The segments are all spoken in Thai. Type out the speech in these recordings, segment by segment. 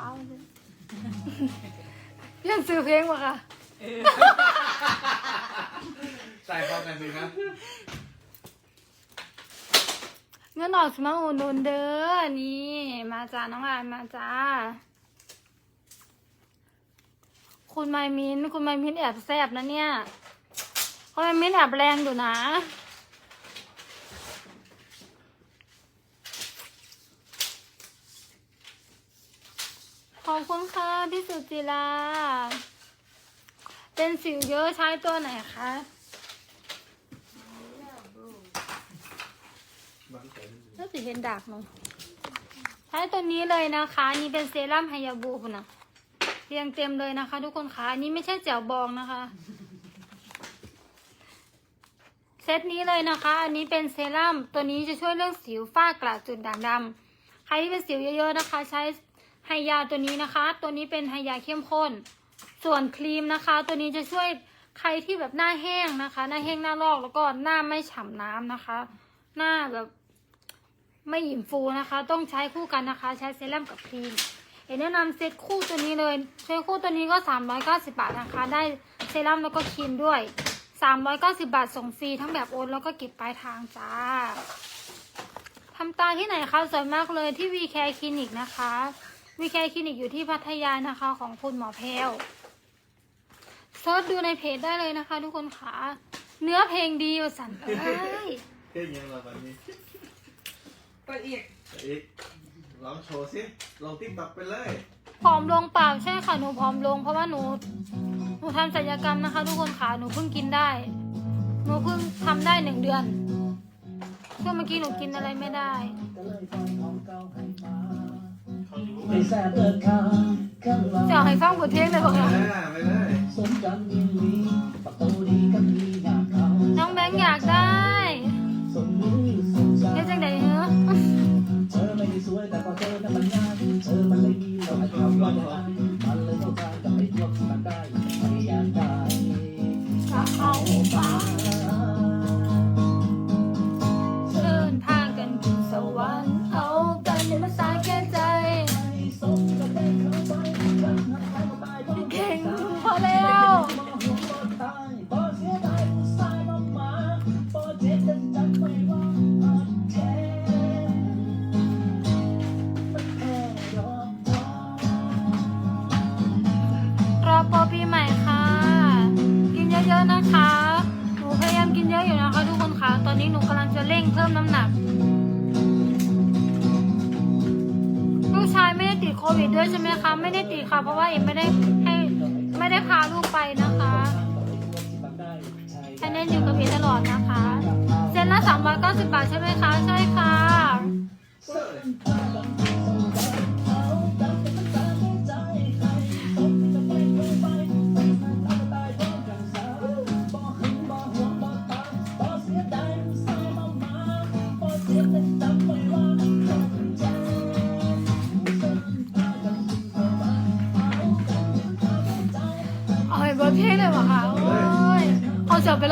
ขาวเลยเรียนซื้อเพลงมาค่ะใส่พร้อมกันสิครับเงินออกสมาอุดหนุนเด้อนี่ มาจ้าน้องอานมาจ้า คุณไมมิน คุณไมมินแอบแซบนะเนี่ย คุณไมมินแอบแรงอยู่นะ อบคุณค่ะพี่สุจิราเป็นสิวเยอะใช้ตัวไหนคะน่าจะเห็นดักเนาะใช้ตัวนี้เลยนะคะ นี่เป็นเซรั่มไฮยาบุนะเรียงเต็มเลยนะคะ ทุกคนคะอันนี้ไม่ใช่แจ่วบองนะคะเซตนี้เลยนะคะ อันนี้เป็นเซรั่ม ตัวนี้จะช่วยเรื่องสิวฝ้ากระจุดด่างดำใครที่เป็นสิวเยอะๆนะคะ ใช้ ไฮยาตัวนี้นะคะ ตัวนี้เป็นไฮยาเข้มข้น ส่วนครีมนะคะ ตัวนี้จะช่วยใครที่แบบหน้าแห้งนะคะ หน้าแห้งหน้าลอกแล้วก็หน้าไม่ฉ่ำน้ำนะคะ หน้าแบบไม่หยิมฟูนะคะ ต้องใช้คู่กันนะคะ ใช้เซรั่มกับครีมเอ็นแนะนำเซตคู่ตัวนี้เลยเซตคู่ตัวนี้ก็ 390 บาทนะคะ ได้เซรั่มแล้วก็ครีมด้วย 390 บาทส่งฟรีทั้งแบบโอนแล้วก็เก็บปลายทางจ้าทำตาที่ไหนคะสวยมากเลยที่วีแคร์คลินิกนะคะ วีแคร์คลินิกอยู่ที่พัทยานะคะ ของคุณหมอแพลวเซิร์ชดูในเพจได้เลยนะคะ ทุกคนค่ะเนื้อเพลงดีอยู่สันเอ้ยเท่ยังเราตอนนี้เปิดอีกอีกลองโชว์สิลองติ๊กต็อกไปเลยผอมลงเปล่าใช่ค่ะหนูผอมลงเพราะว่าหนูหนูทำศัลยกรรมนะคะ ทุกคนค่ะหนูเพิ่งกินได้หนูเพิ่งทำได้หนึ่งเดือนช่วงเมื่อกี้หนูกินอะไรไม่ได้ไม่ แซ่บเอินข้างข้างหลังจะเอาให้ฟังบทเพลงเลยบอกไปค่ะเลยไปเลยสมกันยินดี ด้วยใช่ไหมคะไม่ได้ติดค่ะ เพราะว่าเอ็มไม่ได้ให้ไม่ได้พาลูกไปนะคะแค่เน้นอยู่กับเอ็มตลอดนะคะเซนละ390บาทใช่ไหมคะใช่ค่ะ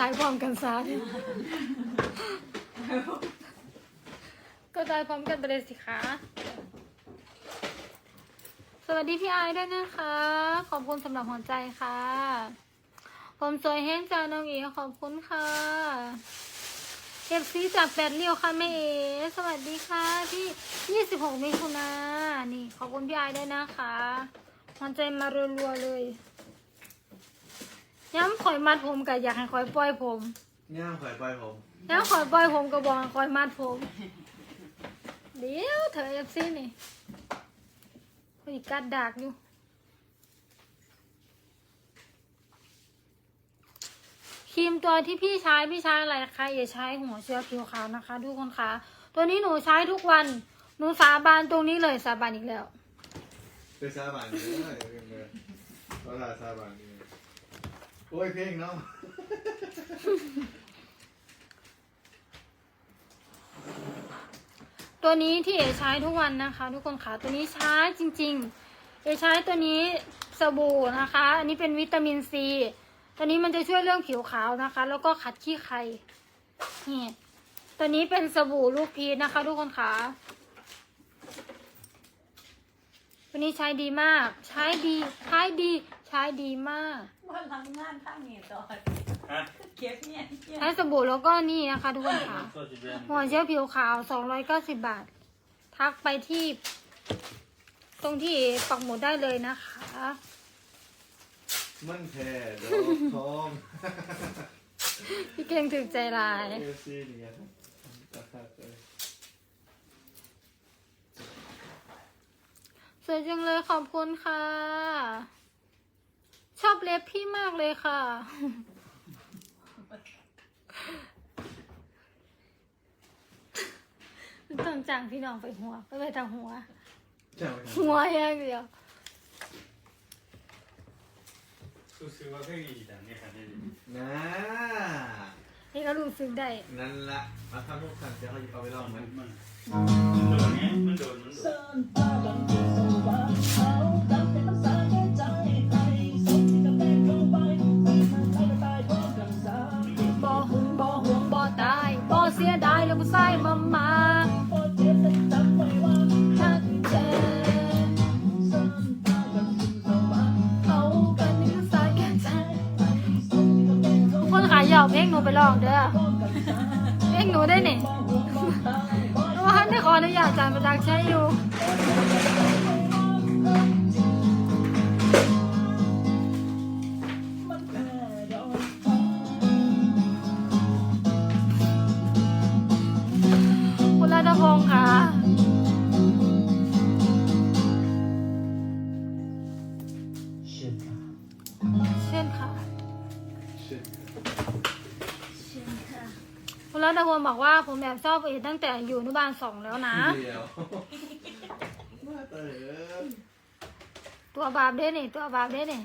ตายพร้อมกันซะก็ตายพร้อมกันไปเลยสิคะสวัสดีพี่ไอายด้วยนะคะ ขอบคุณสำหรับหัวใจค่ะ ผมสวยแห้งจาน้องเอขอบคุณค่ะเอฟซีจากแปดเรียวค่ะแม่เอ๋สวัสดีค่ะที่ 26มิถุนานี่ ขอบคุณพี่ไอายด้วยนะคะหัวใจมารัวๆเลย ย้ำคอยมัดผมกับอยากให้คอยปล่อยผมย่างข่อยปล่อยผมย้ำคอยปล่อยผมกับบอกให้คอยมัดผม เดี๋ยวเธอเอฟซีนี่คอยกัดดากอยู่ครีมตัวที่พี่ใช้พี่ใช้อะไรคะอย่าใช้หัวเชื้อผิวขาวนะคะทุกคนคะตัวนี้หนูใช้ทุกวันหนูสาบานตรงนี้เลยสาบานอีกแล้วเป็นซาบานนี่เลยเป็นเราถ่ายซาบานนี่ โอ้ยเพลงเนาะตัวนี้ที่เอใช้ทุกวันนะคะ ทุกคนค่ะตัวนี้ใช้จริง ๆ เอใช้ตัวนี้สบู่นะคะ อันนี้เป็นวิตามินซีตัวนี้มันจะช่วยเรื่องผิวขาวนะคะ แล้วก็ขัดขี้ใครนี่ตัวนี้เป็นสบู่ลูกพีชนะคะ ทุกคนค่ะตัวนี้ใช้ดีมาก ใช้ดี ใช้ดี ใช้ดีมาก ว่าล้างงานข้างนี้ต่อฮะเก็บเนี่ยเนี่ยใช้สบู่แล้วก็นี่นะคะทุกคนค่ะ ก็จะเป็นหัวเชื้อผิวขาว 290 บาท ทักไปที่ ตรงที่ปักหมุดได้เลยนะคะ มันแท้ดอกทองพี่เก่งถึกใจลาย เอฟซีเนี่ยตัดขาดเลยสวยจังเลยขอบคุณค่ะ ชอบเล็บพี่มากเลยค่ะ ต้องจ้างพี่น้องไปหัว ไปไปทางหัวใช่ไหมครับหัวอย่างเดียวซื้อว่าก็ดีแต่เนี่ยครับนี่นะนี่ก็รู้สึกได้ นั่นละมาทำลูกคันเดี๋ยวเขาหยิบเอาไปลองมัมันนมันโดนเนี้ยมันโดนมันโดเส้น ไปลองเด้อเพราะกันสาเพลงหนูได้นี่ว่าท่านได้ขออนุญาตอาจารย์ประจักษ์ใช้อยู่ คุณรัตพงศ์บอกว่าผมแอบชอบเอตั้งแต่อยู่อนุบาลสองแล้วนะ เดียวมาเต๋อตัวบาปเด้นี่ตัวบาปเด้นี่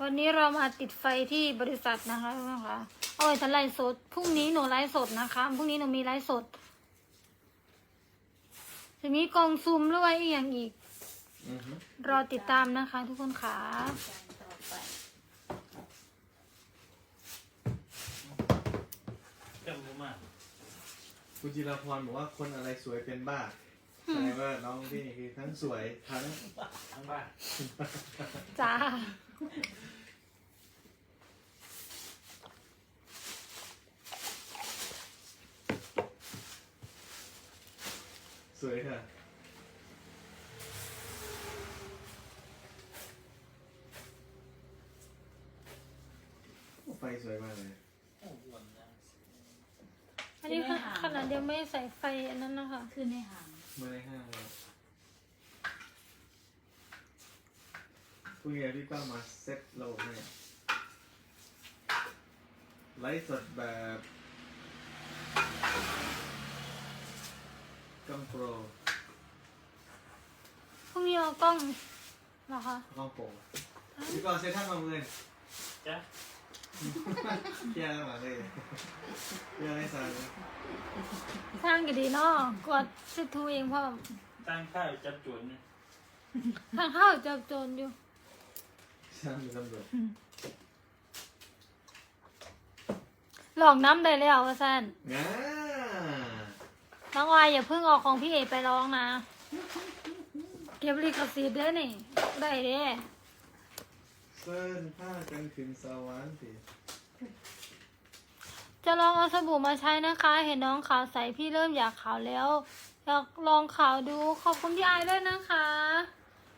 วันนี้เรามาติดไฟที่บริษัทนะคะทุกคนค่ะโอ้ยฉันไลฟ์สด พรุ่งนี้หนูไลฟ์สดนะคะ พรุ่งนี้หนูมีไลฟ์สด จะมีกล่องซุ่มหรือว่าอีกอย่างอีกอือฮึ รอติดตามนะคะทุกคนค่ะต่อไปจำรู้มากคุณจิรพรบอกว่าคนอะไรสวยเป็นบ้าแสดงว่าน้องที่นี่คือทั้งสวยทั้งทั้งบ้านจ้าสวยค่ะ ไฟสวยมากเลย โอ้โหวันนะอันนี้ค่ะขนาดเดียวไม่ใส่ไฟอันนั้นนะคะขึ้นในหางเมื่อในห้างเลยพรุ่งนี้พี่ก็มาเซ็ตระบบให้ไลฟ์สดแบบกล้องโปรพรุ่งนี้เอากล้องเหรอคะกล้องโปรพี่ก็เซ็ตท่านมาเงินจ้ะ เที่ยวมาเลยเที่ยวให้สายสร้างกี่ดีเนาะกดซิทูเองพ่อมตั้งข้าวจับจวนเนี่ยทางเข้าจับโจรอยู่ ช่างเป็นตำรวจหลอกน้ำได้แล้วว่าซันง่าน้องวายอย่าเพิ่งเอาของพี่เอกไปร้องนะ เก็บลิขสิทธิ์เด้อนี่ ได้เด้ เซินผ้ากันขึ้นสวรรค์สิจะลองเอาสบู่มาใช้นะคะ เห็นน้องขาวใสพี่เริ่มอยากขาวแล้ว อยากลองขาวดูขอบคุณพี่ไอายด้วยนะคะ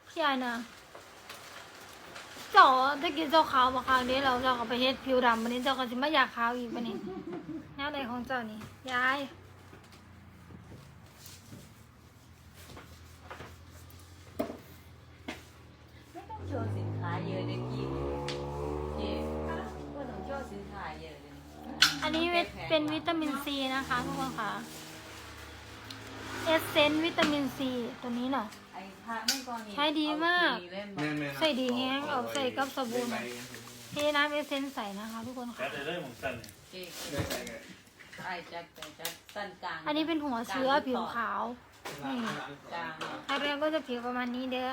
พี่ไอายนะเจ้าถ้ากินเจ้าขาวมาขาวนี้เราเจ้าก็ไปเฮ็ดผิวดำวันนี้เจ้าก็จะไม่อยากขาวอีกวันนี้แนวไหนของเจ้านี่ยาย อะเลยกินเจ๊ก็ต้องโชว์สินค้าเยอะเลยอันนี้เวทเป็นวิตามินซีนะคะทุกคนค่ะ เอสเซนต์วิตามินซีตัวนี้น่ะไอ้พระไม่ก่อนนี่ใช้ดีมากเอสีเล่นแม่นๆนะใส่ดีแฮงเอาใส่กับสบู่ได้นะไหมเทน้ำเอสเซนต์ใส่นะคะทุกคนจัค่ะดได้เลยของสั้นเนี่ยเจ๊ได้ใส่ไงไอ้จัดแต่จัดสั้นกลางอันนี้เป็นหัวเชื้อผิวขาวนี่กลางถ้าแรกก็จะผิวประมาณนี้เด้อ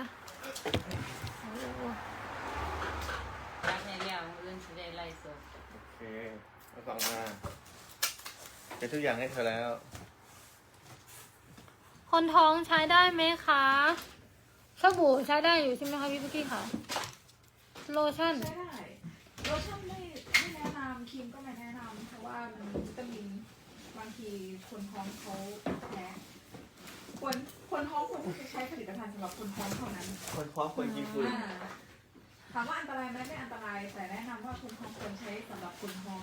โอ้โหจัดในเรื่องเรื่องสิได้ไล่สดโอเคเอา ฟังมาเป็นทุกอย่างให้เธอแล้ว คนท้องใช้ได้ไหมคะสบู่ใช้ได้อยู่ใช่ไหมคะพี่ปุ๊กกี้ค่ะโลชั่น ใช้ได้โลชั่นไม่ไม่แนะนำครีมก็ไม่แนะนำเพราะว่ามันวิตามินบางทีคนท้องเขาแพ้คนคนท้องควรที่จะใช้ผลิตภัณฑ์สำหรับคนท้องเท่านั้นคนพร้อมคนกินฝุ่นอ่าถามว่าอันตรายไหมไม่อันตรายแต่แนะนำว่าคนท้องควรใช้สำหรับคนท้อง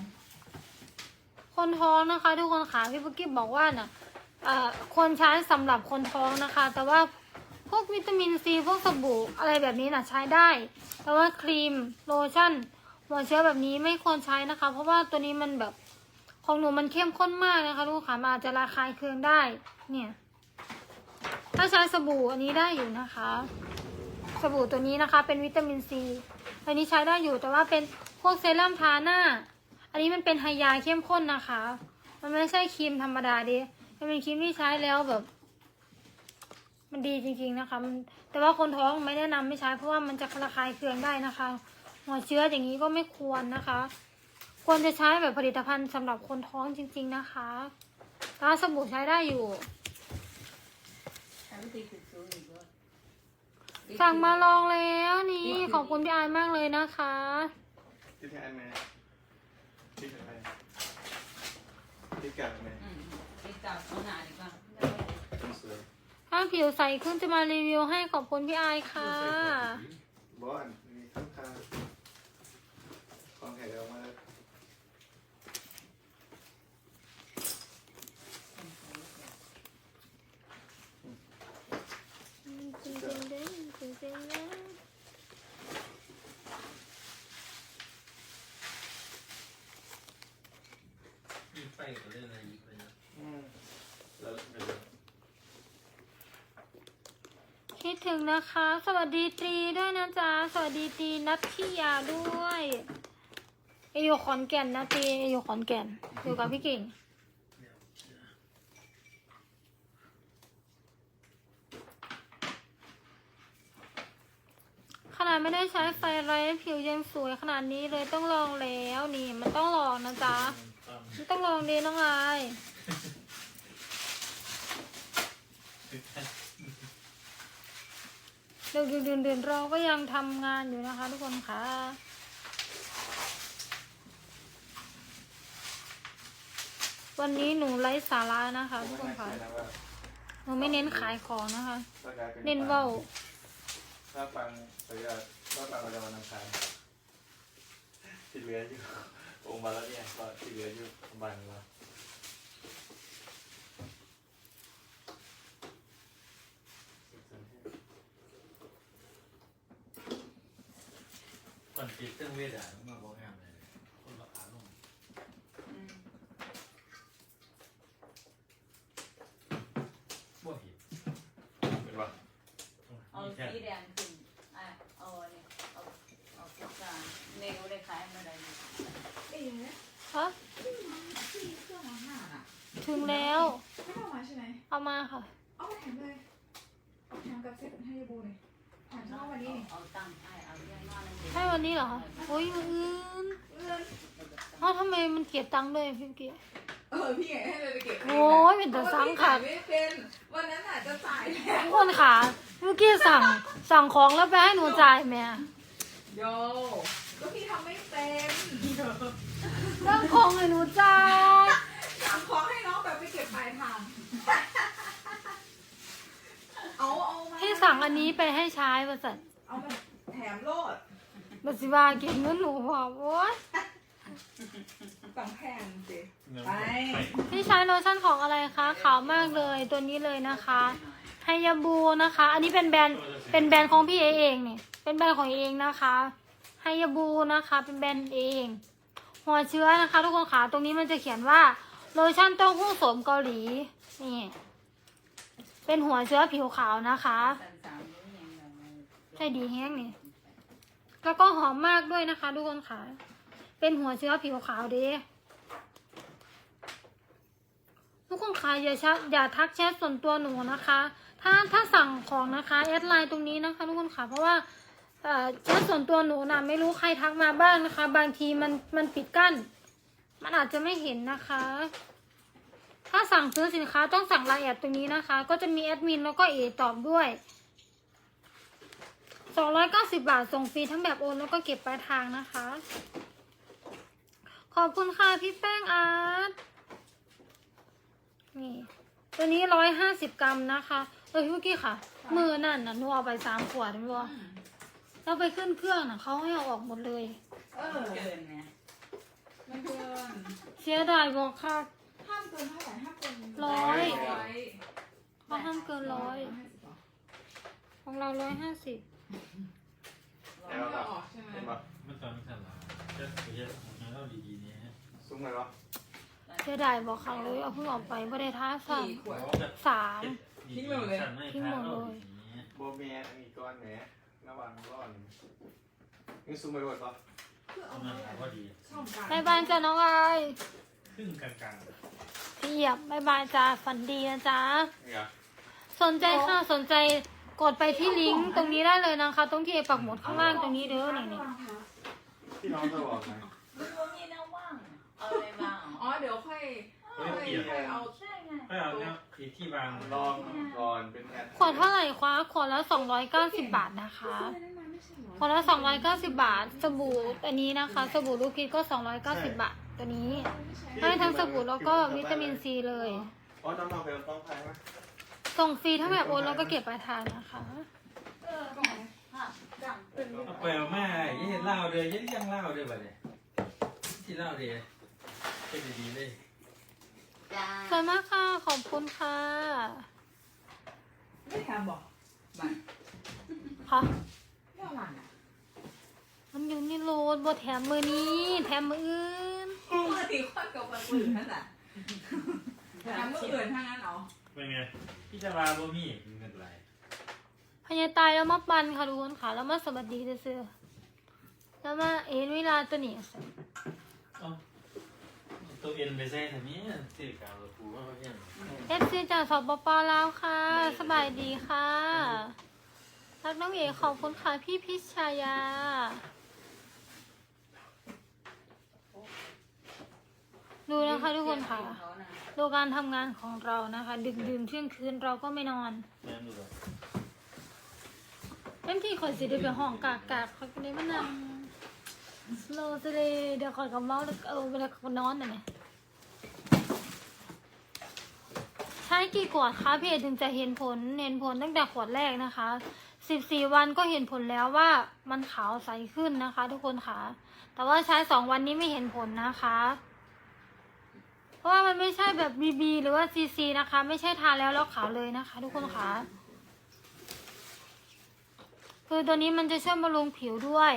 คนท้องนะคะ ทุกคนค่ะพี่ปุ๊กกี้บอกว่าน่ะเอ่อควรใช้สำหรับคนท้องนะคะ แต่ว่าพวกวิตามินซีพวกสบู่อะไรแบบนี้น่ะใช้ได้ แต่ว่าครีมโลชั่นหัวเชื้อแบบนี้ไม่ควรใช้นะคะ เพราะว่าตัวนี้มันแบบของหนูมันเข้มข้นมากนะคะทุกคนค่ะมาจจะระคายเคืองได้ เนี่ย ถ้าใช้สบู่อันนี้ได้อยู่นะคะ สบู่ตัวนี้นะคะ เป็นวิตามินซีอันนี้ใช้ได้อยู่แต่ว่าเป็นพวกเซรั่มทาหน้า อันนี้มันเป็นไฮยาเข้มข้นนะคะ มันไม่ใช่ครีมธรรมดาดิมันเป็นครีมที่ใช้แล้วแบบ มันดีจริงๆนะคะมันแต่ว่าคนท้องไม่แนะนำไม่ใช้เพราะว่ามันจะระคายเคืองได้นะคะ หัวเชื้ออย่างนี้ก็ไม่ควรนะคะ ควรจะใช้แบบผลิตภัณฑ์สำหรับคนท้องจริง ๆนะคะแล้าสบู่ใช้ได้อยู่สั่งมาลองแล้วนี่ขอบคุณพี่อายมากเลยนะคะที่แท้แม่ที่แท้ ที่กัดแม่อืมติดกับเอาหนาดีกว่าคนสวยถ้าผิวใสขึ้นจะมารีวิวให้ขอบคุณพี่อายค่ะ บอสมีข้างคาของแถวมามีไฟกับเรื่องอะไรอีกเลยนะอืมแล้วเป็นคิดถึงนะคะ สวัสดีตรีด้วยนะจ๊ะ สวัสดีตรีนัททิยาด้วยเออยู่ขอนแก่นนะตรีเออยู่ขอนแก่น อยู่กับพี่กิ่ง ขนาดไม่ได้ใช้ไฟไลท์ผิวยังสวยขนาดนี้เลยต้องลองแล้วนี่ มันต้องลองนะจ๊ะ ต้องลองดีน้องอายเดือนเดือนเดือนเราก็ยังทำงานอยู่นะคะ ทุกคนค่ะวันนี้หนูไลฟ์สาระนะคะ ทุกคนค่ะหนูไม่เน้นขายของนะคะ เน้นเว้าถ้าฟังสัญญาถ้าฟังเราจะมานำคาญที่เหลืออยู่ องค์มาแล้วเนี่ยก็ที่เหลืออยู่บันละก่อนติดเครื่องเวทอะมาบอกงานเลยคนละขาลงอืมบ่เห็นเป็นปะเอามีแค่สีแดงขึ้นอะเอาเนี่ยเอาเอาพวกกลางเนวได้ขายมาได้อยู่ เอ๊ะ ฮะที่เครื่องล้างหน้าน่ะถึงแล้ว ไม่ต้องมาใช่ไหมเอามาค่ะ เอามาแถมเลยเอาแถมกับเซ็ตให้ยาบูเลยแถมเฉพาะวันนี้นี่เอาตั้งไอ้เอาเรื่องนอนนั่นเองให้วันนี้เหรอคะโอ้ยมืออื่นเอื้อนเอ้าทำไมมันเก็บตังค์ด้วยพี่เกีย เออพี่ไงให้เลยไปเก็บโอ้ยเป็นแต่ซ้ำค่ะไม่เป็นวันนั้นอาจจะจ่ายแล้วทุกคนค่ะพี่เกียสั่งสั่งของแล้วไปให้หนูจ่ายแม่โยก็พี่ทำไม่เป็น เรื่องของให้หนูจ่ายสั่งของให้น้องแบบไปเก็บปลายทางเอาเอามาให้สั่งอันนี้ไปให้ใช้บริษัทเอามาแถมโลดบัสิบาเก็บเงินหนูพอโอ้ยสั่งแพงสิเงินไปพี่ใช้โลชั่นของอะไรคะขาวมากเลยตัวนี้เลยนะคะไฮยาบูนะคะ อันนี้เป็นแบรนด์เป็นแบรนด์ของพี่เอเองเนี่ยเป็นแบรนด์ของเอเองนะคะไฮยาบูนะคะ เป็นแบรนด์เอง หัวเชื้อนะคะ ทุกคนขาตรงนี้มันจะเขียนว่าโลชั่นเต้าหู้โสมเกาหลีนี่เป็นหัวเชื้อผิวขาวนะคะใช่ดีแห้งนี่แล้วก็หอมมากด้วยนะคะ ทุกคนค่ะ เป็นหัวเชื้อผิวขาวด้ทุกคนค่ะอย่าชะอย่าทักแชทส่วนตัวหนูนะคะ ถ้าถ้าสั่งของนะคะแอดไลน์ตรงนี้นะคะ ทุกคนค่ะเพราะว่า แชทส่วนตัวหนูนะไม่รู้ใครทักมาบ้างนะคะ บางทีมันมันปิดกั้น มันอาจจะไม่เห็นนะคะ ถ้าสั่งซื้อสินค้าต้องสั่งรายละเอียดตรงนี้นะคะ ก็จะมีแอดมินแล้วก็เอตอบด้วย290 บาทส่งฟรีทั้งแบบโอนแล้วก็เก็บปลายทางนะคะ ขอบคุณค่ะพี่แป้งอาร์ตนี่ตัวนี้ 150 กรัมนะคะเออพี่เมื่อกี้ค่ะ มือนั่นนะหนูเอาไปสามขวดไม่รู้ว่า เราไปขึ้นเครื่องน่ะเขาให้เอาออกหมดเลย เออเกินไงมันเกินเสียดายบอกค่ะห้ามเกินเท่าไหร่ห้ามเกินร้อยร้อยเขาห้ามเกินร้อยของเราร้อยห้าสิบไม่เอาออกใช่ไหมเห็นปะมันตอนสั่นละจะไปเฮ็ดงานเราดีๆเนี่ยซุ้มไหมวะเสียดายบอกค่ะเลยเอาเพิ่งออกไปไม่ได้ท้าสั่งกี่ขวดสามทิ้งหมดเลยทิ้งหมดเลยโบเมียอันนี้ก้อนแหม ระวังร้อนนี่ซุ้มไปหมดปะเพื่อเอากำลัมางหาว่าดีช่องกลางบายบายจ้ะน้องอายครึ่งกลางพี่เหยียบบายบายจ้าฝันดีนะจ๊ะเนี่ยสนใจค่ะสนใจกดไปที่ลิงก์ตรงนี้ได้เลยนะคะ ตรงที่ปักหมุดข้างล่างตรงนี้เด้อนี่นี่พี่น้องจะบอกไหมมันก็มีน้ำว่างเอาอะไรบ้างอ๋อ เดี๋ยวค่อยเฮ้ยค่อยเปลี่ยนค่อยเอาใช่ไง ก็เอาเนี่ยอีกที่วางลองก่อนเป็นแอดขวดเท่าไหร่คะขวดละ290 บาทนะคะไม่ได้มาไม่ใช่เหรอขวดละ290 บาท สบู่อันนี้นะคะ สบู่ลูกพิษก็ 290 บาท ตัวนี้ไม่ใช่ให้ทั้งสบู่แล้วก็วิตามินซีเลย อ๋อน้องเราไปต้องพายไหมส่งฟรีทั้งแบบโอนแล้วก็เก็บปลายทางนะคะเออก่อนค่ะจังเป็นเอาไปเอามาอย่าเห็นเหล้าเลยอย่ายังเหล้าเลยแบบนี้ที่เหล้าเลยเป็นดีๆเลย จ้าสวยมากค่ะ ขอบคุณค่ะ ไม่แถมบอกมาค่ะไม่เอาหวานอะมันอยู่ในโหลดบแถมมือนี้ แถมมืออื่น ปกติค่อยกับคนอื่นนั่นแหละแต่เมื่ออื่นทั้งนั้นเหรอเป็นไงพี่จะวาบ่มีเงินไหลพญาตายแล้วมาปันค่ะทุกคนค่ะ แล้วมาสวัสดีเซื่อๆแล้วมาเอ็นเวลาตัวนี้ เอา ตัวเอ็นไปใส่แต่นี้สื่อกาวกับปูว่าเขาเนี่ยเอฟซีจากสปปลาวค่ะ สบายดีค่ะรักน้องเอกขอบคุณค่ะพี่พิชายา ดูนะคะทุกคนค่ะ ดูการทำงานของเรานะคะ ดึกดื่นเที่ยงคืนเราก็ไม่นอนแม่ดูเลยเต็มที่คอยสิได้ไปห้องกากกากคอยก็ได้มานั่งสโลว์สิเลยเดี๋ยวคอยกับเมาส์แล้วก็เออเวลาเขานอนน่ะเนี่ยใช้กี่ขวดคะเพี่อถึงจะเห็นผลเห็นผลตั้งแต่ขวดแรกนะคะสิบสี่วันก็เห็นผลแล้วว่ามันขาวใสขึ้นนะคะ ทุกคนค่ะ แต่ว่าใช้สองวันนี้ไม่เห็นผลนะคะ เพราะว่ามันไม่ใช่แบบบีบีหรือว่าซีซีนะคะ ไม่ใช่ทาแล้วแล้วขาวเลยนะคะ ทุกคนค่ะ คือตัวนี้มันจะช่วยบำรุงผิวด้วย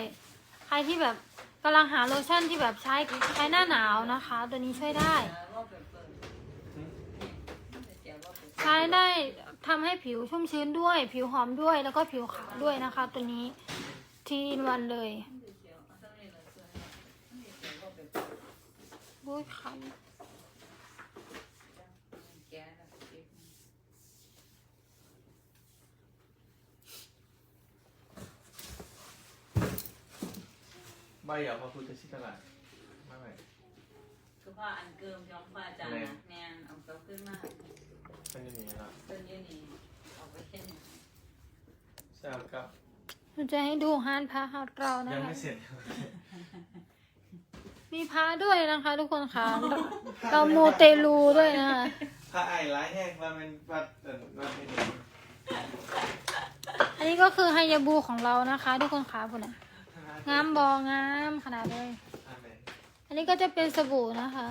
ใครที่แบบกำลังหาโลชั่นที่แบบใช้ใช้หน้าหนาวนะคะ ตัวนี้ช่วยได้ ใช้ได้ทำให้ผิวชุ่มชื้นด้วย ผิวหอมด้วยแล้วก็ผิวขาวด้วยนะคะ ตัวนี้ทีนวันเลยโอ้ยคันใบอยากพระพุทธชิตลาดไม่ไหวคือผ้าอันเกิมย้อมผ้าจางนะแนนเอาเขาขึ้นมา เป็นอย่างนี้ละต้นยืนนี่เอาไปเช่นทราบครับ เราจะให้ดูฮานพระของเรานะยังคะไม่เสร็จมีพระด้วยนะคะ ทุกคนค่ะเราเรามูเตลูด้วยนะคะถ้าไอ้ร้ายแห้งว่ามันวัดเอ่อวัดไม่ดีอันนี้ก็คือไฮยาบูของเรานะคะ ทุกคนค่ะพุ่นนะงามบองามขนาดเลยอะไรอันนี้ก็จะเป็นสบู่นะคะ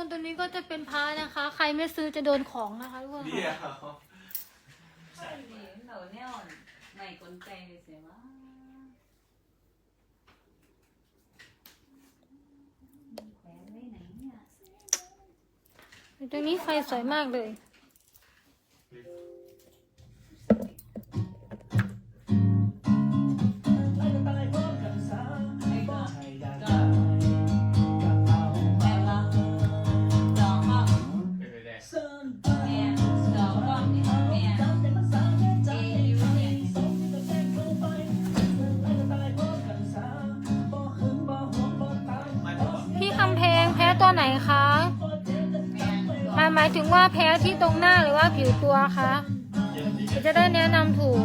คนตัวนี้ก็จะเป็นพระนะคะ ใครไม่ซื้อจะโดนของนะคะทุกคนเดียวใช่เหล่าแน่นใหม่กลไกเลยเสียว่าตรงนี้ไฟสวยมากเลย พี่คำเพลงแพ้ตัวไหนคะมาหมายถึงว่าแพ้ที่ตรงหน้าหรือว่าผิวตัวคะ จะได้แนะนำถูก